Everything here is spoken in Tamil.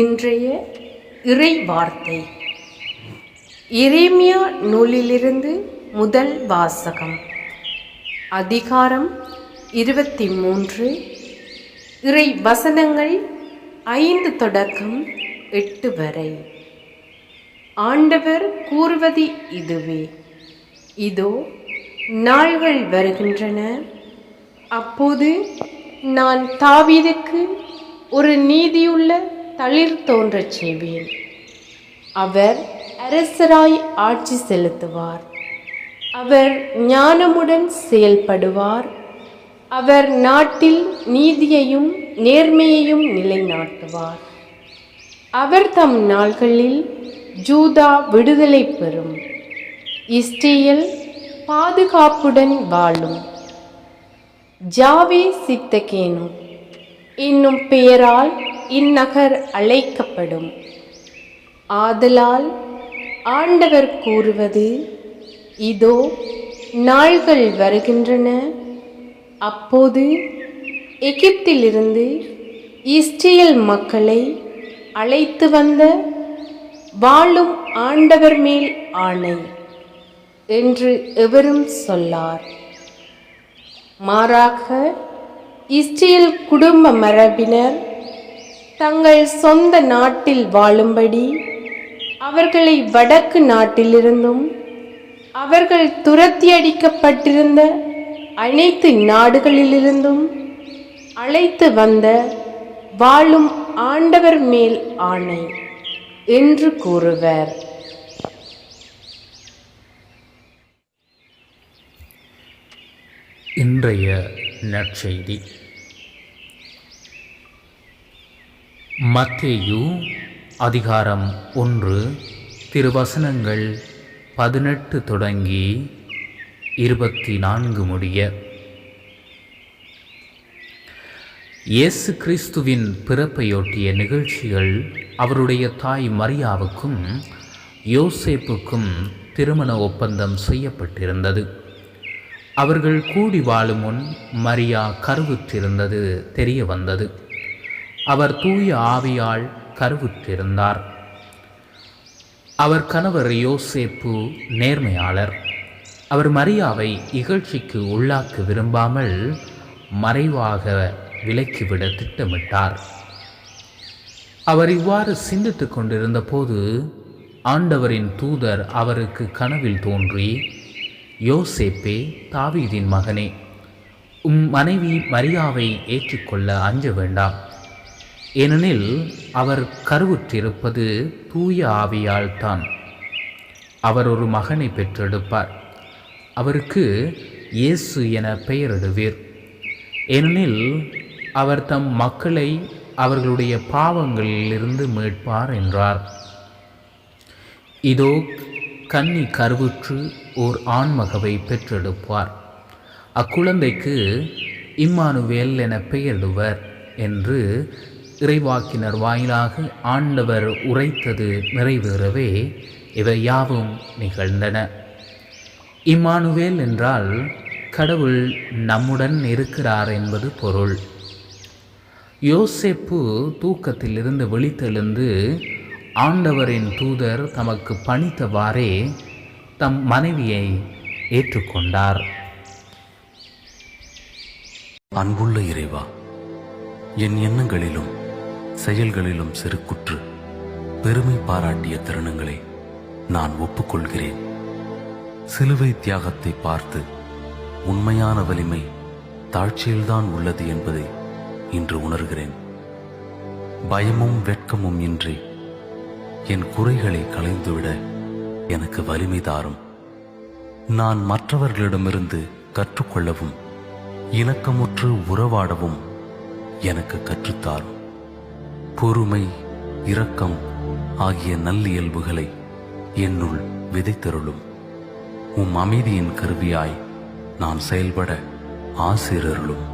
இன்றைய இறை வார்த்தை எரேமியா நூலிலிருந்து முதல் வாசகம். அதிகாரம் இருபத்தி மூன்று இறை வசனங்கள் ஐந்து தொடக்கம் எட்டு வரை. ஆண்டவர் கூறுவது இதுவே. இதோ நாள்கள் வருகின்றன. அப்போது நான் தாவீதுக்கு ஒரு நீதியுள்ள தளிர் தோன்றச் செய்வேன். அவர் அரசராய் ஆட்சி செலுத்துவார். அவர் ஞானமுடன் செயல்படுவார். அவர் நாட்டில் நீதியையும் நேர்மையையும் நிலைநாட்டுவார். அவர் தம் நாள்களில் ஜூதா விடுதலை பெறும். இஸ்ரேல் பாதுகாப்புடன் வாழும். ஜாவே சித்தகேனு. என்னும் பெயரால் இந்நகர் அழைக்கப்படும். ஆதலால் ஆண்டவர் கூறுவது இதோ நாள்கள் வருகின்றன. அப்போது எகிப்திலிருந்து இஸ்ரேல் மக்களை அழைத்து வந்த வாழும் ஆண்டவர் மேல் ஆணை என்று எவரும் சொல்லார். மாறாக இஸ்ரேல் குடும்ப மரபினர் தங்கள் சொந்த நாட்டில் வாழும்படி அவர்களை வடக்கு நாட்டிலிருந்தும் அவர்கள் துரத்தி அடிக்கப்பட்டிருந்த அனைத்து நாடுகளிலிருந்தும் அழைத்து வந்த வாழும் ஆண்டவர் மேல் ஆணை என்று கூறுவர். இன்றைய நற்செய்தி. மத்தேயு அதிகாரம் ஒன்று திருவசனங்கள் பதினெட்டு தொடங்கி இருபத்தி நான்கு முடிய. இயேசு கிறிஸ்துவின் பிறப்பையொட்டிய நிகழ்ச்சிகள் அவருடைய தாய் மரியாவுக்கும் யோசேப்புக்கும் திருமண ஒப்பந்தம் செய்யப்பட்டிருந்தது. அவர்கள் கூடி வாழும் முன் மரியா கருவுற்றிருந்தது தெரிய வந்தது அவர் தூய ஆவியால் கருவுற்றிருந்தார். அவர் கணவர் யோசேப்பு நேர்மையாளர். அவர் மரியாவை இகழ்ச்சிக்கு உள்ளாக்க விரும்பாமல் மறைவாக விலக்கிவிட திட்டமிட்டார். அவர் இவ்வாறு சிந்தித்துக் கொண்டிருந்த போது ஆண்டவரின் தூதர் அவருக்கு கனவில் தோன்றி யோசேப்பே தாவீதின் மகனே உம் மனைவி மரியாவை ஏற்றுக்கொள்ள அஞ்ச வேண்டாம். ஏனெனில் அவர் கருவுற்றிருப்பது தூய ஆவியால் தான் அவர் ஒரு மகனை பெற்றெடுப்பார். அவருக்கு இயேசு என பெயரிடுவீர். ஏனெனில் அவர் தம் மக்களை அவர்களுடைய பாவங்களிலிருந்து மீட்பார் என்றார். இதோ கன்னி கருவுற்று ஓர் ஆண்மகவை பெற்றெடுப்பார். அக்குழந்தைக்கு இம்மானுவேல் என பெயரிடுவர் என்று இறைவாக்கினர் வாயிலாக ஆண்டவர் உரைத்தது நிறைவேறவே இவை யாவும் நிகழ்ந்தன. இம்மானுவேல் என்றால் கடவுள் நம்முடன் இருக்கிறார் என்பது பொருள். யோசேப்பு தூக்கத்திலிருந்து விழித்தெழுந்து ஆண்டவரின் தூதர் தமக்கு பணித்தவாறே தம் மனைவியை ஏற்றுக்கொண்டார். அன்புள்ள இறைவா என் எண்ணங்களிலும் செயல்களிலும் செருக்குற்று பெருமை பாராட்டிய தருணங்களை நான் ஒப்புக்கொள்கிறேன். சிலுவை தியாகத்தை பார்த்து உண்மையான வலிமை தாழ்ச்சியில்தான் உள்ளது என்பதை இன்று உணர்கிறேன். பயமும் வெட்கமும் இன்றி என் குறைகளை களைந்துவிட எனக்கு வலிமை தாரும். நான் மற்றவர்களிடமிருந்து கற்றுக்கொள்ளவும் இணக்கமுற்று உறவாடவும் எனக்கு கற்றுத்தாரும். பொறுமை இரக்கம் ஆகிய நல்லியல்புகளை என்னுள் விதைத்தருளும். உம் அமைதியின் கருவியாய் நான் செயல்பட ஆசிரருளும்.